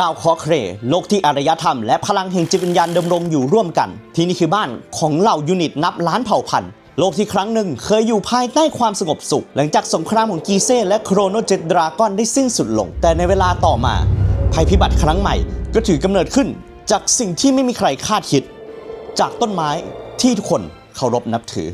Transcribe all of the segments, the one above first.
ดาวเคราะห์เครโลกที่อารยธรรมและพลังแห่งจิตวิญญาณดำรงอยู่ร่วมกัน ที่นี่คือบ้านของเหล่ายูนิตนับล้านเผ่าพันธุ์โลกที่ครั้งหนึ่งเคยอยู่ภายใต้ความสงบสุข หลังจากสงครามของกีเซ่และโครโนเจตดราก้อนได้สิ้นสุดลง แต่ในเวลาต่อมา ภัยพิบัติครั้งใหม่ ก็ถือกำเนิดขึ้น จากสิ่งที่ไม่มีใครคาดคิด จากต้นไม้ที่ทุกคนเคารพนับถือ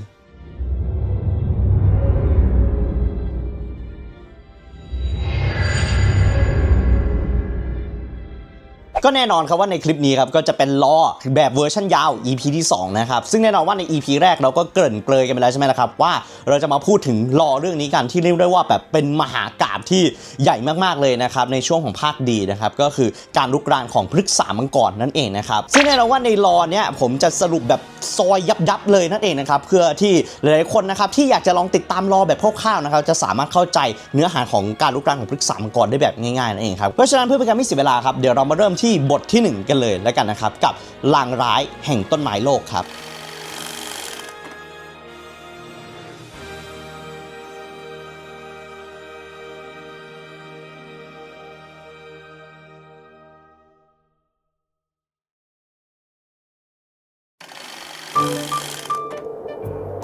ก็แน่นอนครับว่าในคลิปนี้ครับก็จะเป็นรอแบบเวอร์ชันยาว EP ที่ 2 นะครับ ซึ่งแน่นอนว่าใน EP แรกเราก็เกริ่นเปรยกันไปแล้วใช่ไหมล่ะครับ ว่าเราจะมาพูดถึงรอเรื่องนี้กันที่เรียกได้ว่าแบบเป็นมหากาบที่ใหญ่มากๆเลยนะครับในช่วงของภาคดีนะครับก็คือการลุกรานของพฤกษามังกรนั่นเองนะครับซึ่งแน่นอนว่าในรอเนี้ยผมจะสรุปแบบซอยยับๆเลยนั่นเองนะครับเพื่อที่หลายๆคนนะครับที่อยากจะลองติดตามรอแบบคร่าวๆนะครับจะสามารถเข้าใจเนื้อหาของการลุกรานของพฤกษามังกรได้แบบง่ายๆนั่นเองครับเพราะฉะนั้นเพื่อเป็นการไม่เสียเวลาครับเดี๋ยวเรามาเริ่มที่บทที่ 1 กันเลยแล้วกันนะครับ กับลางร้ายแห่งต้นไม้โลกครับ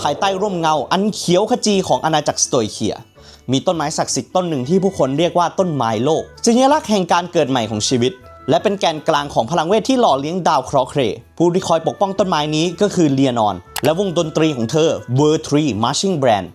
ภายใต้ร่มเงาอันเขียวขจีของอาณาจักรสโตยเคีย มีต้นไม้ศักดิ์สิทธิ์ต้นหนึ่งที่ผู้คนเรียกว่าต้นไม้โลกสัญลักษณ์แห่งการเกิดใหม่ของชีวิต และเป็นแกนกลางของพลังเวทที่หล่อเลี้ยงดาวเคราะห์เครย์ผู้ที่คอยปกป้องต้นไม้นี้ก็คือเลียนอน และวงดนตรีของเธอ w o r d Tree Marching Band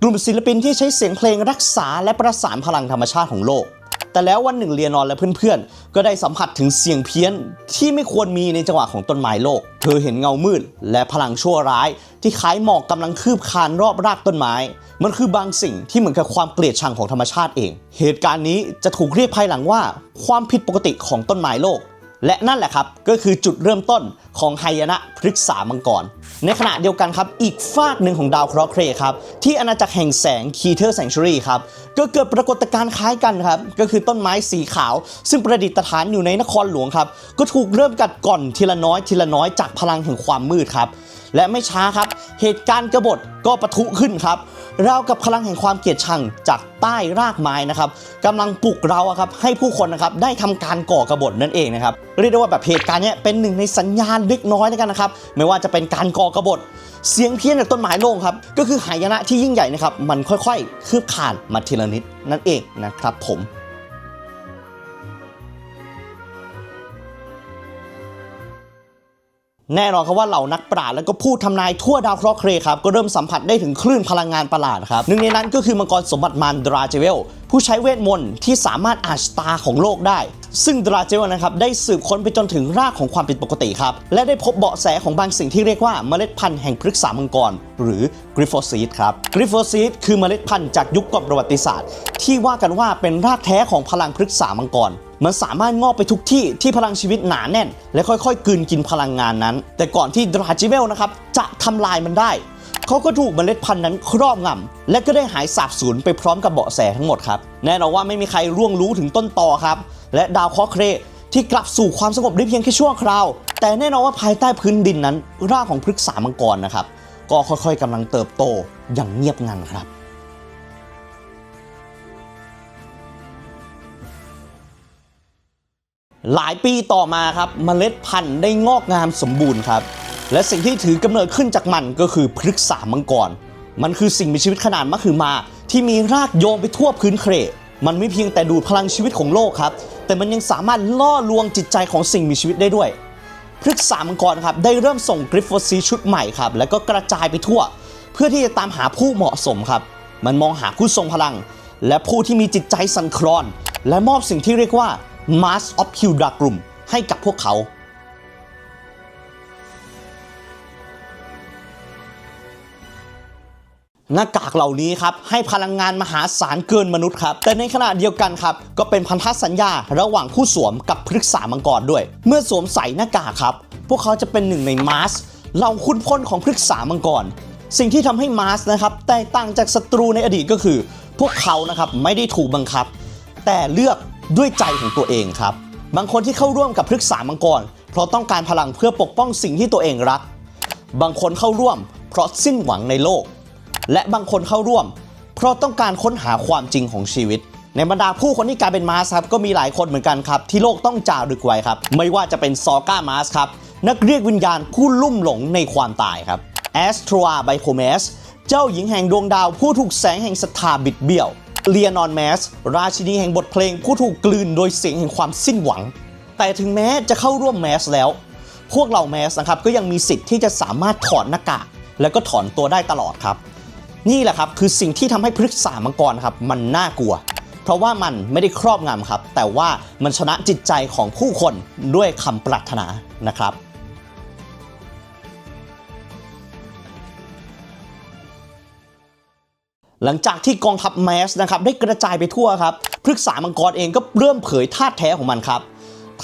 กลุ่มศิลปินที่ใช้เสียงเพลงรักษาและประสานพลังธรรมชาติของโลก แต่แล้ววันหนึ่งเลียนอนและเพื่อนๆ ก็ได้สัมผัสถึงเสียงเพี้ยนที่ไม่ควรมีในจังหวะของต้นไม้โลก เธอเห็นเงามืดและพลังชั่วร้าย ที่คล้ายหมอกกำลังคืบคานรอบรากต้นไม้ มันคือบางสิ่งที่เหมือนกับความเกลียดชังของธรรมชาติเอง เหตุการณ์นี้จะถูกเรียกภายหลังว่า ความผิดปกติของต้นไม้โลก และนั่นแหละครับก็คือจุดเริ่มต้นของไฮยนะพฤกษามังกร ในขณะเดียวกันครับ อีกฟากหนึ่งของดาวเคราะห์เครครับที่อาณาจักรแห่งแสงคีเทอร์แซงชูรีครับก็เกิดปรากฏการณ์คล้ายกันครับ ก็คือต้นไม้สีขาว ซึ่งประดิษฐานอยู่ในนครหลวงครับ ก็ถูกเริ่มกัดก่อนทีละน้อยทีละน้อยจากพลังแห่งความมืดครับ และไม่ช้าครับ เหตุการณ์กบฏ ก็ปะทุขึ้นครับราวกับพลังแห่งความเกลียดชังจากใต้รากไม้นะครับกำลังปลุกเราครับให้ผู้คนนะครับได้ทำการก่อกบฏนั่นเองนะครับเรียกได้ว่าแบบเหตุการณ์นี้เป็นหนึ่งในสัญญาณเล็กน้อยแล้วกันนะครับไม่ว่าจะเป็นการก่อกบฏเสียงเพี้ยนจากต้นไม้โล่งครับก็คือหายนะที่ยิ่งใหญ่นะครับมันค่อยๆ คืบคานมาทีละนิดนั่นเองนะครับผม แน่นอนครับว่าเหล่านักปราชญ์และก็ผู้ทำนายทั่วดาวเคราะห์เคราครับก็เริ่มสัมผัสได้ถึงคลื่นพลังงานประหลาดครับหนึ่งในนั้นก็คือมังกรสมบัติมารดราเจเวลผู้ใช้เวทมนต์ที่สามารถอ่านตาของโลกได้ ซึ่งดราเจเวลนะครับได้สืบค้นไปจนถึงรากของความผิดปกติครับ และได้พบเบาะแสของบางสิ่งที่เรียกว่าเมล็ดพันธุ์แห่งพฤกษามังกร หรือกริฟโฟซีดครับกริฟโฟซีดคือเมล็ดพันธุ์จากยุคก่อนประวัติศาสตร์ ที่ว่ากันว่าเป็นรากแท้ของพลังพฤกษามังกร มันสามารถงอกไปทุกที่ที่พลังชีวิตหนาแน่น และค่อยๆกลืนกินพลังงานนั้น แต่ก่อนที่ดราจิเวลนะครับจะทำลายมันได้ เขาก็ถูกเมล็ดพันธุ์นั้นครอบงำและก็ได้หายสาบสูญไปพร้อมกับเบาะแสทั้งหมดครับแน่นอนว่าไม่มีใครร่วงรู้ถึงต้นตอครับ และดาวเคราะห์เครที่กลับสู่ความสงบได้เพียงแค่ชั่วคราว แต่แน่นอนว่าภายใต้พื้นดินนั้นรากของพฤกษามังกรนะครับก็ค่อยๆกำลังเติบโตอย่างเงียบงันครับ หลายปีต่อมาครับเมล็ดพันธุ์ได้งอกงามสมบูรณ์ครับ และสิ่งที่ถือกำเนิดขึ้นจากมันก็คือพฤกษามังกร มันคือสิ่งมีชีวิตขนาดมหึมา ที่มีรากโยงไปทั่วพื้นเครมันไม่เพียงแต่ดูดพลังชีวิตของโลกครับ แต่มันยังสามารถล่อลวงจิตใจของสิ่งมีชีวิตได้ด้วย พฤกษามังกรครับได้เริ่มส่งกริฟโฟซีชุดใหม่ครับ แล้วก็กระจายไปทั่ว เพื่อที่จะตามหาผู้เหมาะสมครับ มันมองหาผู้ทรงพลัง และผู้ที่มีจิตใจสันคลอน และมอบสิ่งที่เรียกว่า Mass of h i l d a g r u m ให้กับพวกเขา หน้ากากเหล่านี้ครับ ให้พลังงานมหาศาลเกินมนุษย์ครับ แต่ในขณะเดียวกันครับ ก็เป็นพันธสัญญาระหว่างผู้สวมกับพฤกษามังกรด้วย เมื่อสวมใส่หน้ากากครับ พวกเขาจะเป็นหนึ่งในมาสเหล่าคุณพลของพฤกษามังกรสิ่งที่ทำให้มาสนะครับแตกต่างจากศัตรูในอดีตก็คือ พวกเขานะครับไม่ได้ถูกบังคับ แต่เลือก ด้วยใจของตัวเองครับ บางคนที่เข้าร่วมกับพฤกษามังกร เพราะต้องการพลังเพื่อปกป้องสิ่งที่ตัวเองรัก บางคนเข้าร่วม เพราะสิ้นหวังในโลก และบางคนเข้าร่วม เพราะต้องการค้นหาความจริงของชีวิต ในบรรดาผู้คนที่กลายเป็นมาสครับก็มีหลายคนเหมือนกันครับ ที่โลกต้องจารึกไว้ครับ ไม่ว่าจะเป็นซอก้ามาสครับนักเรียกวิญญาณผู้ลุ่มหลงในความตายครับแอสทรวาไบโคเมสเจ้าหญิงแห่งดวงดาวผู้ถูกแสงแห่งศรัทธาบิดเบี้ยว เลียนอนแมส ราชินีแห่งบทเพลงผู้ถูกกลืนโดยเสียงแห่งความสิ้นหวัง แต่ถึงแม้จะเข้าร่วมแมสแล้ว พวกเราแมสนะครับก็ยังมีสิทธิ์ที่จะสามารถถอดหน้ากากแล้วก็ถอนตัวได้ตลอดครับ นี่แหละครับคือสิ่งที่ทำให้พฤกษามังกรครับมันน่ากลัว เพราะว่ามันไม่ได้ครอบงำครับ แต่ว่ามันชนะจิตใจของผู้คนด้วยคำปรารถนานะครับ หลังจากที่กองทัพแมสนะครับได้กระจายไปทั่วครับพฤกษามังกรเองก็เริ่มเผยท่าตุแท้ของมันครับ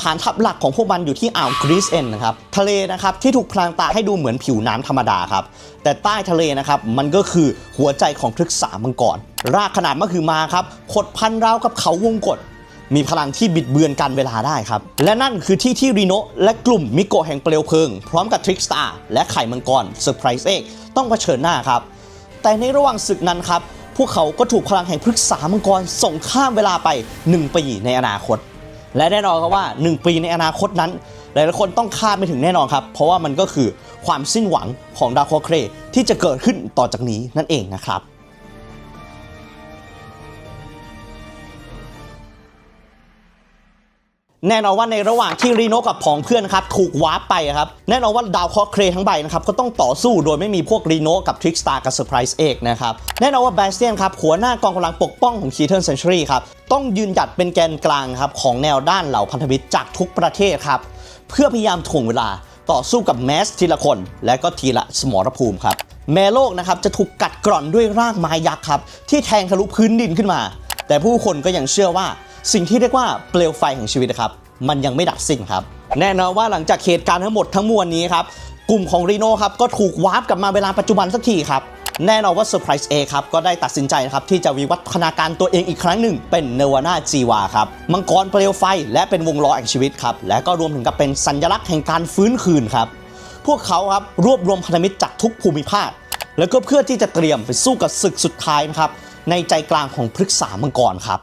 ฐานทัพหลักของพวกมันอยู่ที่อ่าวกรีซเอนนะครับทะเลนะครับที่ถูกพลางตาให้ดูเหมือนผิวน้ำธรรมดาครับแต่ใต้ทะเลนะครับมันก็คือหัวใจของพฤกษามังกรรากขนาดมะคือมาครับขดพันราวกับเขาวงกฏมีพลังที่บิดเบือนกันเวลาได้ครับ และนั่นคือที่ที่รีโนและกลุ่มมิโกะแห่งเปลวเพลิง พร้อมกับทริกสตาร์และไข่มังกรเซอร์ไพรส์เอกต้องเผชิญหน้าครับ แต่ในระหว่างศึกนั้นครับ พวกเขาก็ถูกพลังแห่งพฤกษามังกรส่งข้ามเวลาไป 1 ปีในอนาคต และแน่นอนครับว่า 1 ปีในอนาคตนั้น หลายๆคนต้องคาดไม่ถึงแน่นอนครับ เพราะว่ามันก็คือความสิ้นหวังของดาวโคเครที่จะเกิดขึ้นต่อจากนี้นั่นเองนะครับ แน่นอนว่าในระหว่างที่รีโนกับผองเพื่อนครับถูกวาร์ปไปครับแน่นอนว่าดาวเคราะห์เครทั้งใบนะครับก็ต้องต่อสู้โดยไม่มีพวกรีโนกับทริกสตาร์กับเซอร์ไพรส์เอกนะครับแน่นอนว่าแบสเตียนครับหัวหน้ากองกำลังปกป้องของคีเท r ร์เซน t รีครับต้องยืนหยัดเป็นแกนกลางครับของแนวด้านเหล่าพันธมิตรจากทุกประเทศครับเพื่อพยายามถ่วงเวลาต่อสู้กับแมสทีละคน และก็ทีละสมรภูมิครับแม้โลกนะครับจะถูกกัดกร่อนด้วยรากไม้ยักษ์ครับที่แทงทะลุพื้นดินขึ้นมา แต่ผู้คนก็ยังเชื่อว่า สิ่งที่เรียกว่าเปลวไฟแห่งชีวิตนะครับ มันยังไม่ดับสิ้นครับ แน่นอนว่าหลังจากเหตุการณ์ทั้งหมดทั้งมวลนี้ครับ กลุ่มของรีโน่ครับก็ถูกวาร์ปกลับมาเวลาปัจจุบันสักทีครับแน่นอนว่าเซอร์ไพรส์เอครับก็ได้ตัดสินใจนะครับที่จะวิวัฒนาการตัวเองอีกครั้งหนึ่งเป็นเนวาน่าจีวาครับมังกรเปลวไฟและเป็นวงล้อแห่งชีวิตครับและก็รวมถึงกับเป็นสัญลักษณ์แห่งการฟื้นคืนครับพวกเขาครับรวบรวมพันธมิตรจากทุกภูมิภาค แล้วก็เพื่อที่จะเตรียมไปสู้กับศึกสุดท้ายนะครับในใจกลางของพฤกษามังกรครับ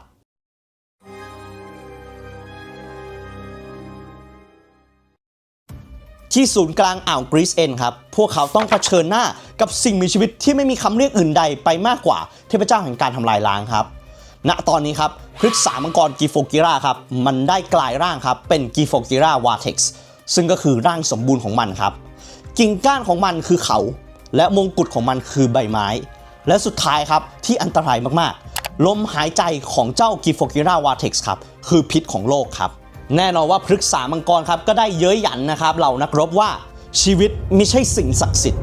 ที่ศูนย์กลางอ่าวกรีซเอนครับ พวกเขาต้องเผชิญหน้ากับสิ่งมีชีวิตที่ไม่มีคำเรียกอื่นใดไปมากกว่าเทพเจ้าแห่งการทำลายล้างครับ ณ ตอนนี้ครับพฤกษามังกรกีโฟกิราครับ มันได้กลายร่างครับ เป็นกีโฟกิราวาเท็กซ์ซึ่งก็คือร่างสมบูรณ์ของมันครับ กิ่งก้านของมันคือเขา และมงกุฎของมันคือใบไม้ และสุดท้ายครับที่อันตรายมากๆ ลมหายใจของเจ้ากิโฟกิราวาเท็กซ์ครับคือพิษของโลกครับ แน่นอนว่าพฤกษามังกรครับก็ได้เย้ยหยันนะครับเหล่านักรบว่าชีวิตไม่ใช่สิ่งศักดิ์สิทธิ์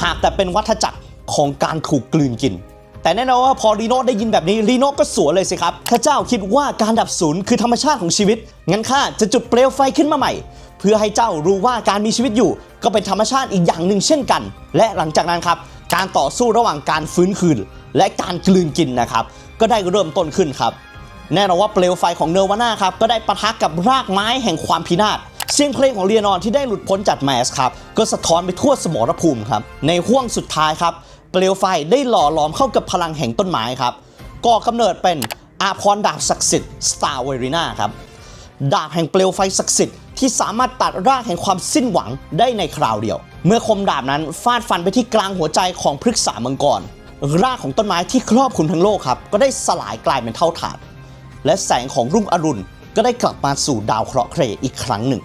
หากแต่เป็นวัฏจักรของการถูกกลืนกิน แต่แน่นอนว่าพอรีโน่ได้ยินแบบนี้รีโน่ก็สวนเลยสิครับถ้าเจ้าคิดว่าการดับศูนย์คือธรรมชาติของชีวิต งั้นข้าจะจุดเปลวไฟขึ้นมาใหม่ เพื่อให้เจ้ารู้ว่าการมีชีวิตอยู่ ก็เป็นธรรมชาติอีกอย่างหนึ่งเช่นกัน และหลังจากนั้นครับการต่อสู้ระหว่างการฟื้นคืน และการกลืนกินนะครับ ก็ได้เริ่มต้นขึ้นครับ แน่นอนว่าเปลวไฟของเนวาน่าครับก็ได้ปะทะกับรากไม้แห่งความพินาศเสียงเพลงของเรียนอนที่ได้หลุดพ้นจากแมสครับก็สะท้อนไปทั่วสมรภูมิครับในห่วงสุดท้ายครับเปลวไฟได้หล่อหลอมเข้ากับพลังแห่งต้นไม้ครับก่อกำเนิดเป็นอาพรดาบศักดิ์สิทธิ์สตาร์เวริน่าครับดาบแห่งเปลวไฟศักดิ์สิทธิ์ที่สามารถตัดรากแห่งความสิ้นหวังได้ในคราวเดียว เมื่อคมดาบนั้นฟาดฟันไปที่กลางหัวใจของพฤกษามังกรรากของต้นไม้ที่ครอบคลุมทั้งโลกครับก็ได้สลายกลายเป็นเท่าฐาน และแสงของรุ่งอรุณก็ได้กลับมาสู่ดาวเคราะห์เครย์อีกครั้งหนึ่ง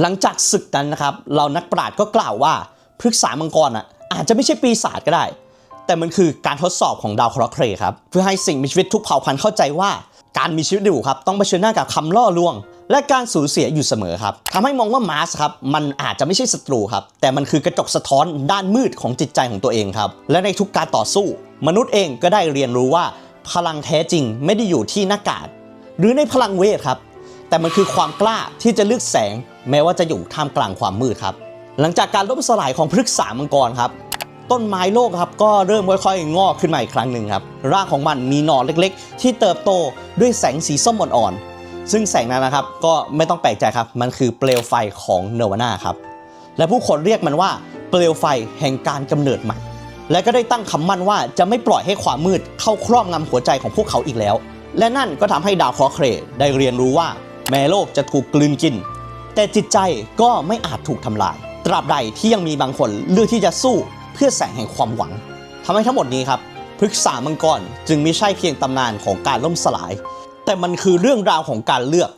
หลังจากศึกนั้นนะครับเรานักปราชญ์ก็กล่าวว่าพฤกษามังกรอะอาจจะไม่ใช่ปีศาจก็ได้ แต่มันคือการทดสอบของดาวเคราะห์เครครับเพื่อให้สิ่งมีชีวิตทุกเผ่าพันธุ์เข้าใจว่า การมีชีวิตอยู่ครับต้องเผชิญหน้ากับคำล่อลวง และการสูญเสียอยู่เสมอครับทำให้มองว่ามาร์สครับมันอาจจะไม่ใช่ศัตรูครับแต่มันคือกระจกสะท้อนด้านมืดของจิตใจของตัวเองครับและในทุกการต่อสู้ มนุษย์เองก็ได้เรียนรู้ว่า พลังแท้จริงไม่ได้อยู่ที่หน้ากากหรือในพลังเวทครับแต่มันคือความกล้าที่จะเลือกแสง แม้ว่าจะอยู่ท่ามกลางความมืดครับ หลังจากการล่มสลายของพฤกษามังกรครับ ต้นไม้โลกครับก็เริ่มค่อยๆ งอกขึ้นมาอีกครั้งหนึ่งครับรากของมันมีหน่อเล็กๆ ที่เติบโตด้วยแสงสีส้มอ่อนๆซึ่งแสงนั้นนะครับก็ไม่ต้องแปลกใจครับ มันคือเปลวไฟของเนวาน่าครับและผู้คนเรียกมันว่าเปลวไฟแห่งการกำเนิดใหม่ และก็ได้ตั้งคำมั่นว่าจะไม่ปล่อยให้ความมืดเข้าครอบงำหัวใจของพวกเขาอีกแล้ว และนั่นก็ทำให้ดาวเคราะห์เครดได้เรียนรู้ว่าแม้โลกจะถูกกลืนกิน แต่จิตใจก็ไม่อาจถูกทำลาย ตราบใดที่ยังมีบางคนเลือกที่จะสู้เพื่อแสงแห่งความหวังทำให้ทั้งหมดนี้ครับพฤกษามังกรจึงไม่ใช่เพียงตำนานของการล่มสลาย แต่มันคือเรื่องราวของการเลือก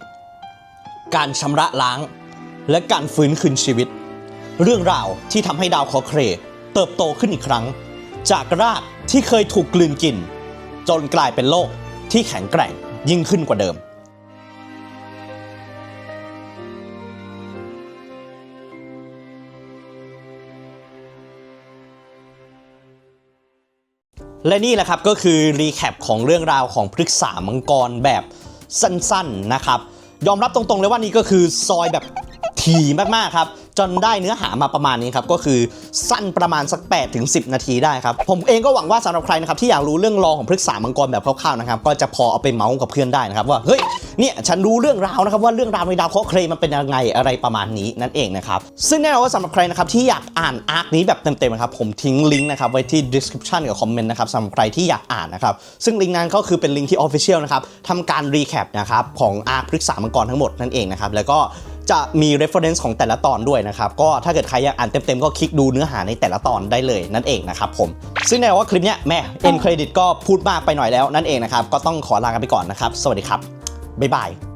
การชำระล้าง และการฟื้นคืนชีวิต เรื่องราวที่ทำให้ดาวคราะห์เครเติบโตขึ้นอีกครั้ง จากรากที่เคยถูกกลืนกิน จนกลายเป็นโลกที่แข็งแกร่งยิ่งขึ้นกว่าเดิม และนี่แหละครับก็คือรีแคปของเรื่องราวของพฤกษามังกรแบบสั้นๆนะครับ ยอมรับตรงๆเลยว่านี่ก็คือซอยแบบถี่มากๆครับ จนได้เนื้อหามาประมาณนี้ครับก็คือสั้นประมาณสัก8ถึง10 นาทีได้ครับ ผมเองก็หวังว่าสำหรับใครนะครับที่อยากรู้เรื่องรองของพฤกษามังกรแบบคร่าวๆนะครับก็จะพอเอาไปเมาส์กับเพื่อนได้นะครับว่าเฮ้ยเนี่ยฉันรู้เรื่องราวนะครับว่าเรื่องราวในดาวเคราะห์เครมันเป็นยังไงอะไรประมาณนี้นั่นเองนะครับซึ่งแน่นอนว่าสำหรับใครนะครับที่อยากอ่านอาร์คนี้แบบเต็มๆนะครับผมทิ้งลิงก์นะครับไว้ที่ description กับคอมเมนต์นะครับสำหรับใครที่อยากอ่านนะครับซึ่งลิงก์นั้นก็คือเป็นลิงก์ที่ official นะครับทำการรีแคปนะครับของอาร์คพฤกษามังกรทั้งหมดนั่นเองนะครับแล้วก็ จะมี reference ของแต่ละตอนด้วยนะครับ ก็ถ้าเกิดใครอยากอ่านเต็มๆ ก็คลิกดูเนื้อหาในแต่ละตอนได้เลยนั่นเองนะครับผม ซึ่งแน่นอนว่าคลิปเนี้ยแม่ end credit ก็พูดมากไปหน่อยแล้วนั่นเองนะครับ ก็ต้องขอลากันไปก่อนนะครับ สวัสดีครับ บ๊ายบาย